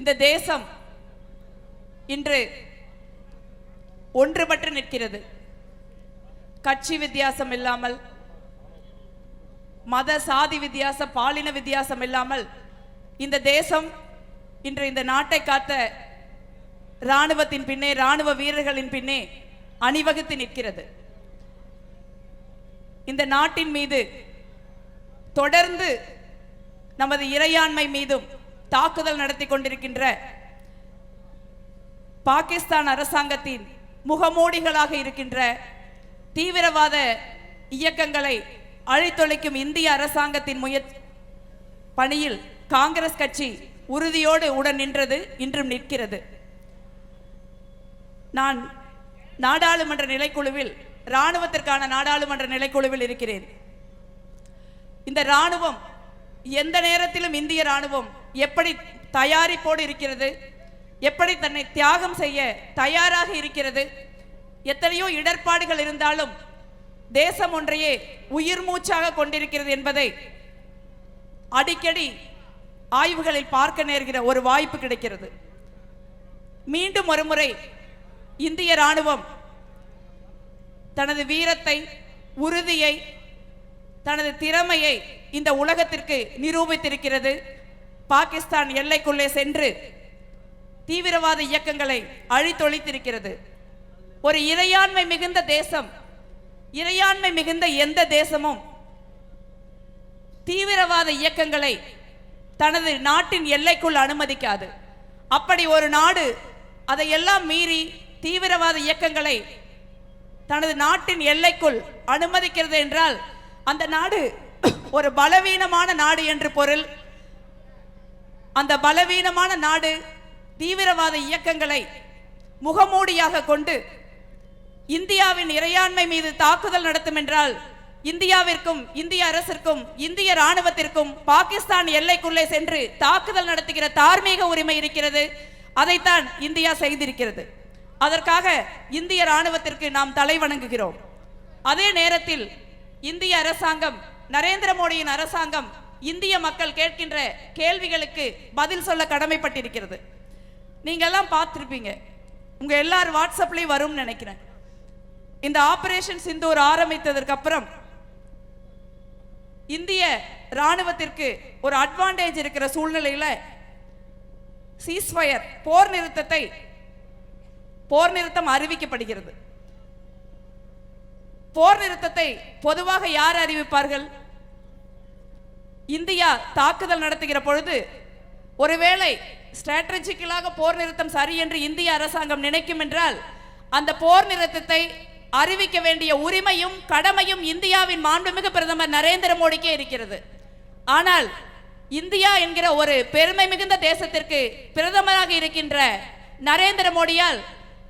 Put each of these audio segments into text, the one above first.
இந்த தேசம் இன்று ஒன்றுபட்டு நிற்கிறது. கட்சி வித்தியாசம் இல்லாமல் மத சாதி வித்தியாசம் பாலின வித்தியாசம் இல்லாமல் இந்த தேசம் இன்று இந்த நாட்டை காத்த இராணுவத்தின் பின்னே இராணுவ வீரர்களின் பின்னே அணிவகுத்து நிற்கிறது. இந்த நாட்டின் மீது தொடர்ந்து நமது இறையாண்மை மீதும் தாக்குதல் நடத்தி கொண்டிருக்கின்ற பாகிஸ்தான் அரசாங்கத்தின் முகமூடிகளாக இருக்கின்ற தீவிரவாத இயக்கங்களை அழித்தொழிக்கும் இந்திய அரசாங்கத்தின் முய பணியில் காங்கிரஸ் கட்சி உறுதியோடு உடன் நின்றது இன்றும் நிற்கிறது. நான் நாடாளுமன்ற நிலைக்குழுவில் இராணுவத்திற்கான நாடாளுமன்ற நிலைக்குழுவில் இருக்கிறேன். இந்த இராணுவம் எந்த நேரத்திலும் இந்திய ராணுவம் எப்படி தயாரிப்போடு இருக்கிறது? எப்படி தன்னை தியாகம் செய்ய தயாராக இருக்கிறது? எத்தனையோ இடர்பாடுகள் இருந்தாலும் தேசம் ஒன்றையே உயிர் மூச்சாக கொண்டிருக்கிறது என்பதை அடிக்கடி ஆய்வுகளில் பார்க்க நேர்கிற ஒரு வாய்ப்பு கிடைக்கிறது. மீண்டும் ஒருமுறை இந்திய ராணுவம் தனது வீரத்தை உறுதியை தனது திறமையை இந்த உலகத்திற்கு நிரூபித்திருக்கிறது. பாகிஸ்தான் எல்லைக்குள்ளே சென்று தீவிரவாத இயக்கங்களை அழித்தொழித்திருக்கிறது. ஒரு இறையாண்மை மிகுந்த தேசம் இறையாண்மை மிகுந்த எந்த தேசமும் தீவிரவாத இயக்கங்களை தனது நாட்டின் எல்லைக்குள் அனுமதிக்காது. அப்படி ஒரு நாடு அதையெல்லாம் மீறி தீவிரவாத இயக்கங்களை தனது நாட்டின் எல்லைக்குள் அனுமதிக்கிறது என்றால் அந்த நாடு ஒரு பலவீனமான நாடு என்று பொருள். அந்த பலவீனமான நாடு தீவிரவாத இயக்கங்களை முகமூடியாக கொண்டு இந்தியாவின் இறையாண்மை மீது தாக்குதல் நடத்தும் என்றால் இந்தியாவிற்கும் இந்திய அரசிற்கும் இந்திய ராணுவத்திற்கும் பாகிஸ்தான் எல்லைக்குள்ளே சென்று தாக்குதல் நடத்துகிற தார்மீக உரிமை இருக்கிறது. அதைத்தான் இந்தியா செய்திருக்கிறது. அதற்காக இந்திய ராணுவத்திற்கு நாம் தலை வணங்குகிறோம் அதே நேரத்தில் இந்திய அரசாங்கம் நரேந்திர மோடியின் அரசாங்கம் இந்திய மக்கள் கேட்கின்ற கேள்விகளுக்கு பதில் சொல்ல கடமைப்பட்டிருக்கிறது. நீங்க பார்த்துருப்பீங்க. உங்கள் எல்லார் எல்லாரும் வரும்னு நினைக்கிறேன். இந்த ஆபரேஷன் சிந்தூர் ஆரம்பித்ததற்கு அப்புறம் இந்திய ராணுவத்திற்கு ஒரு அட்வான்டேஜ் இருக்கிற சூழ்நிலையில் சீஸ்ஃபயர் போர் நிறுத்தத்தை போர் நிறுத்தம் அறிவிக்கப்படுகிறது. போர் நிறுத்தத்தை பொதுவாக யார் அறிவிப்பார்கள்? இந்தியா தாக்குதல் நடத்துகிற பொழுது ஒருவேளை ஸ்ட்ராட்டஜிக்கலாக போர் நிறுத்தம் சரி என்று இந்திய அரசாங்கம் நினைக்கும் என்றால் அந்த போர் நிறுத்தத்தை அறிவிக்க வேண்டிய உரிமையும் கடமையும் இந்தியாவின் மாண்புமிகு பிரதமர் நரேந்திர மோடிக்கே இருக்கிறது. ஆனால் இந்தியா என்கிற ஒரு பெருமை மிகுந்த தேசத்திற்கு பிரதமராக இருக்கின்ற நரேந்திர மோடியால்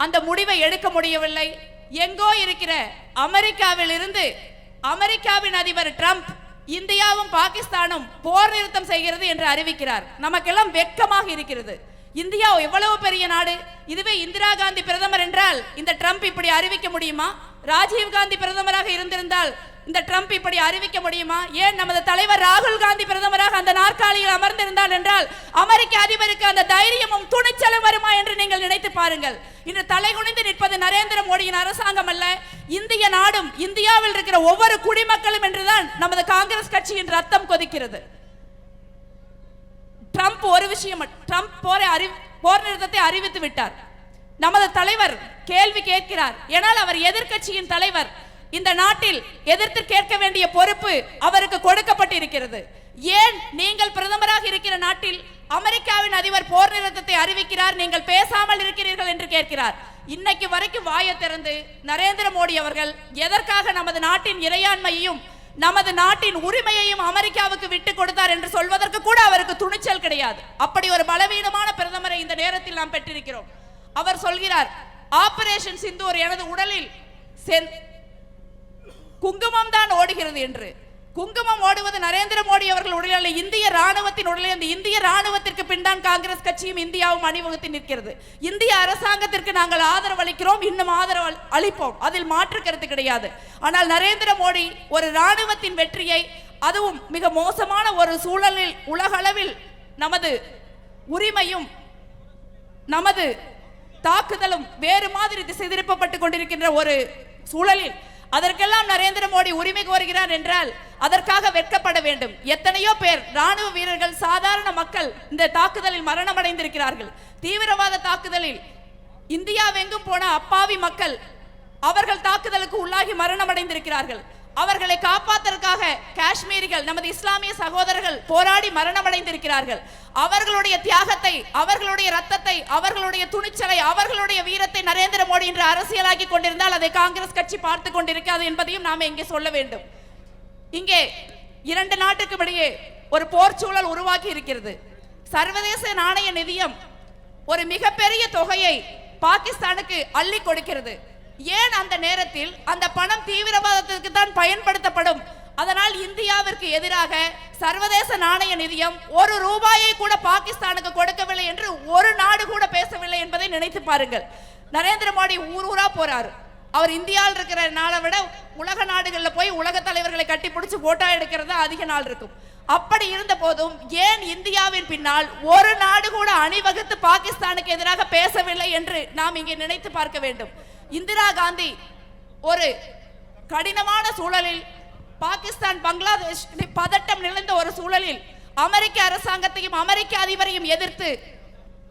அந்த முடிவை எடுக்க முடியவில்லை. எங்கோ இருக்கிற அமெரிக்காவில் இருந்து அமெரிக்காவின் அதிபர் ட்ரம்ப் இந்தியாவும் பாகிஸ்தானும் போர் நிறுத்தம் செய்கிறது என்று அறிவிக்கிறார். நமக்கெல்லாம் வெட்கமாக இருக்கிறது. இந்தியா எவ்வளவு பெரிய நாடு? இதுவே இந்திரா காந்தி பிரதமர் என்றால் இந்த ட்ரம்ப் இப்படி அறிவிக்க முடியுமா? ராஜீவ் காந்தி பிரதமராக இருந்திருந்தால் இந்த ட்ரம்ப் இப்படி அறிவிக்க முடியுமா? ஏன் நமது தலைவர் ராகுல் காந்தி பிரதமராக அந்த நாற்காலியில் அமர்ந்திருந்தால் என்றால் அமெரிக்க அதிபருக்கு அந்த தைரியமும் துணிச்சலும் வருமா என்று நீங்கள் நினைத்து பாருங்கள். இன்று தலைகுனிந்து நிற்பது நரேந்திர மோடியின் அரசாங்கம் அல்ல இந்திய நாடும் இந்தியாவில் இருக்கிற ஒவ்வொரு குடிமக்களும் என்றுதான் நமது காங்கிரஸ் கட்சியின் ரத்தம் கொதிக்கிறது. ட்ரம்ப் ஒரு விஷயம் ட்ரம்ப் போரை அறி போர் நிறுத்தத்தை அறிவித்து விட்டார். நமது தலைவர் கேள்வி கேட்கிறார். ஏனால் அவர் எதிர்க்கட்சியின் தலைவர். இந்த நாட்டில் எதிர்த்து கேட்க வேண்டிய பொறுப்பு அவருக்கு கொடுக்கப்பட்டிருக்கிறது. ஏன் நீங்கள் பிரதமராக இருக்கிற நாட்டில் அமெரிக்காவின் அதிபர் போர் நிறுத்தத்தை அறிவிக்கிறார் நீங்கள் பேசாமல் இருக்கிறீர்கள் என்று கேட்கிறார். இன்னைக்கு வரைக்கும் வாயை திறந்து நரேந்திர மோடி அவர்கள் எதற்காக நமது நாட்டின் இறையாண்மையையும் நமது நாட்டின் உரிமையையும் அமெரிக்காவுக்கு விட்டு கொடுத்தார் என்று சொல்வதற்கு கூட அவருக்கு துணிச்சல் கிடையாது. அப்படி ஒரு பலவீனமான பிரதமரை இந்த நேரத்தில் நாம் பெற்றிருக்கிறோம். அவர் சொல்கிறார் ஆபரேஷன் சிந்தூர் எனது உடலில் சென் குங்குமம் தான் ஓடுகிறது என்று. குங்குமம் ஓடுவது நரேந்திர மோடி அவர்கள் உடலில் அல்ல, இந்திய ராணுவத்தின் உடலில் அந்த இந்திய ராணுவத்திற்கு பின்தான் காங்கிரஸ் கட்சியும் இந்தியாவும் அணிவகுத்து நிற்கிறது. இந்திய அரசாங்கத்திற்கு நாங்கள் ஆதரவு அளிக்கிறோம் இன்னும் ஆதரவு அளிப்போம். அதில் மாற்று கருத்து கிடையாது. ஆனால் நரேந்திர மோடி ஒரு ராணுவத்தின் வெற்றியை அதுவும் மிக மோசமான ஒரு சூழலில் உலகளவில் நமது உரிமையும் நமது தாக்குதலும் வேறு மாதிரி திசை திருப்பப்பட்டு கொண்டிருக்கின்ற ஒரு சூழலில் அதற்கெல்லாம் நரேந்திர மோடி உரிமை கோருகிறார் என்றால் அதற்காக வெட்கப்பட வேண்டும். எத்தனையோ பேர் ராணுவ வீரர்கள் சாதாரண மக்கள் இந்த தாக்குதலில் மரணமடைந்திருக்கிறார்கள். தீவிரவாத தாக்குதலில் இந்தியாவெங்கும் போன அப்பாவி மக்கள் அவர்கள் தாக்குதலுக்கு உள்ளாகி மரணமடைந்திருக்கிறார்கள். அவர்களை காப்பாற்றுவதற்காக காஷ்மீரிகள் நமது இஸ்லாமிய சகோதரர்கள் போராடி மரணமடைந்திருக்கிறார்கள். அவர்களுடைய தியாகத்தை அவர்களுடைய ரத்தத்தை அவர்களுடைய துணிச்சலை அவர்களுடைய வீரத்தை நரேந்திர மோடி இன்று அரசியலாக்கி கொண்டிருந்தால் அதை காங்கிரஸ் கட்சி பார்த்து கொண்டிருக்காது என்பதையும் நாம் இங்கே சொல்ல வேண்டும். இங்கே இரண்டு நாட்டுக்கு இடையே ஒரு போர் சூழல் உருவாக்கி இருக்கிறது. சர்வதேச நாணய நிதியம் ஒரு மிகப்பெரிய தொகையை பாகிஸ்தானுக்கு அள்ளி கொடுக்கிறது. ஏன் அந்த நேரத்தில் அந்த பணம் தீவிரவாதத்திற்கு தான் பயன்படுத்தப்படும்? அதனால் இந்தியாவிற்கு எதிராக சர்வதேச நாணய நிதியம் ஒரு ரூபாயை கூட பாகிஸ்தானுக்கு கொடுக்கவில்லை என்று ஒரு நாடு கூட பேசவில்லை என்பதை நினைத்து பாருங்கள். நரேந்திர மோடி ஊர் ஊரா போறாரு. அவர் இந்தியாவில் இருக்கிற நாளை விட உலக நாடுகளில் போய் உலக தலைவர்களை கட்டி பிடிச்சி போட்டோ எடுக்கிறது அதிக நாள் இருக்கும். அப்படி இருந்த போதும் ஏன் இந்தியாவின் பின்னால் ஒரு நாடு கூட அணிவகுத்து பாகிஸ்தானுக்கு எதிராக பேசவில்லை என்று நாம் இங்கே நினைத்து பார்க்க வேண்டும். இந்திரா காந்தி ஒரு கடினமான சூழலில் பாகிஸ்தான் பங்களாதேஷ் பதட்டம் நிறைந்த ஒரு சூழலில் அமெரிக்க அரசாங்கத்தையும் அமெரிக்க அதிபரையும் எதிர்த்து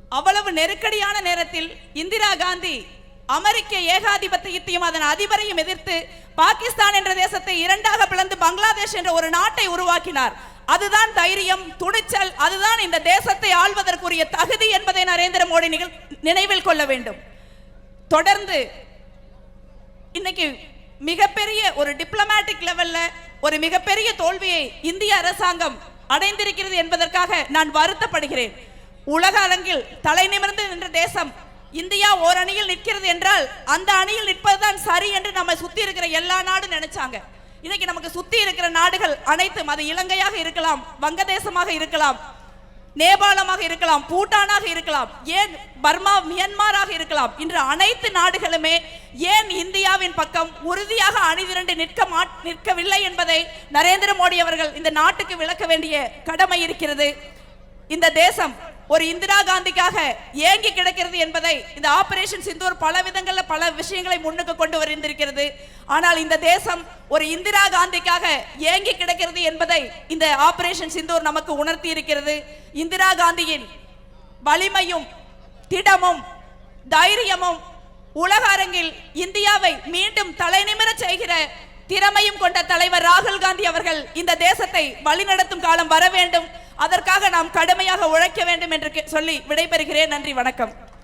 அவ்வளவு நெருக்கடியான நேரத்தில் இந்திரா காந்தி அமெரிக்க ஏகாதிபத்தியத்தையும் அதன் அதிபரையும் எதிர்த்து பாகிஸ்தான் என்ற தேசத்தை இரண்டாக பிளந்து பங்களாதேஷ் என்ற ஒரு நாட்டை உருவாக்கினார். அதுதான் தைரியம் துணிச்சல் அதுதான் இந்த தேசத்தை ஆள்வதற்குரிய தகுதி என்பதை நரேந்திர மோடி நிகழ்- நினைவில் கொள்ள வேண்டும். தொடர்ந்து இன்னைக்கு மிகப்பெரிய ஒரு டிப்ளமேட்டிக் லெவல்ல ஒரு மிகப்பெரிய தோல்வியை இந்திய அரசாங்கம் அடைந்திருக்கிறது என்பதற்காக நான் வருத்தப்படுகிறேன். உலக அரங்கில் தலை நிமிர்ந்து நின்ற தேசம் இந்தியா ஓர் அணியில் நிற்கிறது என்றால் அந்த அணியில் நிற்பதுதான் சரி என்று நம்ம சுத்தி இருக்கிற எல்லா நாடும் நினைச்சாங்க. இன்னைக்கு நமக்கு சுத்தி இருக்கிற நாடுகள் அனைத்தும் அது இலங்கையாக இருக்கலாம் வங்கதேசமாக இருக்கலாம் நேபாளமாக இருக்கலாம் பூட்டானாக இருக்கலாம் ஏன் பர்மா மியன்மாராக இருக்கலாம். இன்று அனைத்து நாடுகளுமே ஏன் இந்தியாவின் பக்கம் உறுதியாக அணிதிரண்டு நிற்க மாட் நிற்கவில்லை என்பதை நரேந்திர மோடி அவர்கள் இந்த நாட்டுக்கு விளக்க வேண்டிய கடமை இருக்கிறது. இந்த தேசம் ஒரு இந்திரா காந்திக்காக ஏங்கி கிடக்கிறது என்பதை இந்த ஆபரேஷன் சிந்தூர் பல விதங்களில் பல விஷயங்களை முன்னுக்கு கொண்டு வந்திருக்கிறது ஆனால் இந்த தேசம் ஒரு இந்திரா காந்திக்காக ஏங்கி கிடக்கிறது என்பதை இந்த ஆபரேஷன் சிந்தூர் நமக்கு உணர்த்தி இருக்கிறது இந்திரா காந்தியின் வலிமையும் திடமும் தைரியமும் உலக அரங்கில் இந்தியாவை மீண்டும் தலைநிமிர செய்கிற திறமையும் கொண்ட தலைவர் ராகுல் காந்தி அவர்கள் இந்த தேசத்தை வழிநடத்தும் காலம் வர வேண்டும். அதற்காக நாம் கடுமையாக உழைக்க வேண்டும் என்று சொல்லி விடைபெறுகிறேன். நன்றி வணக்கம்.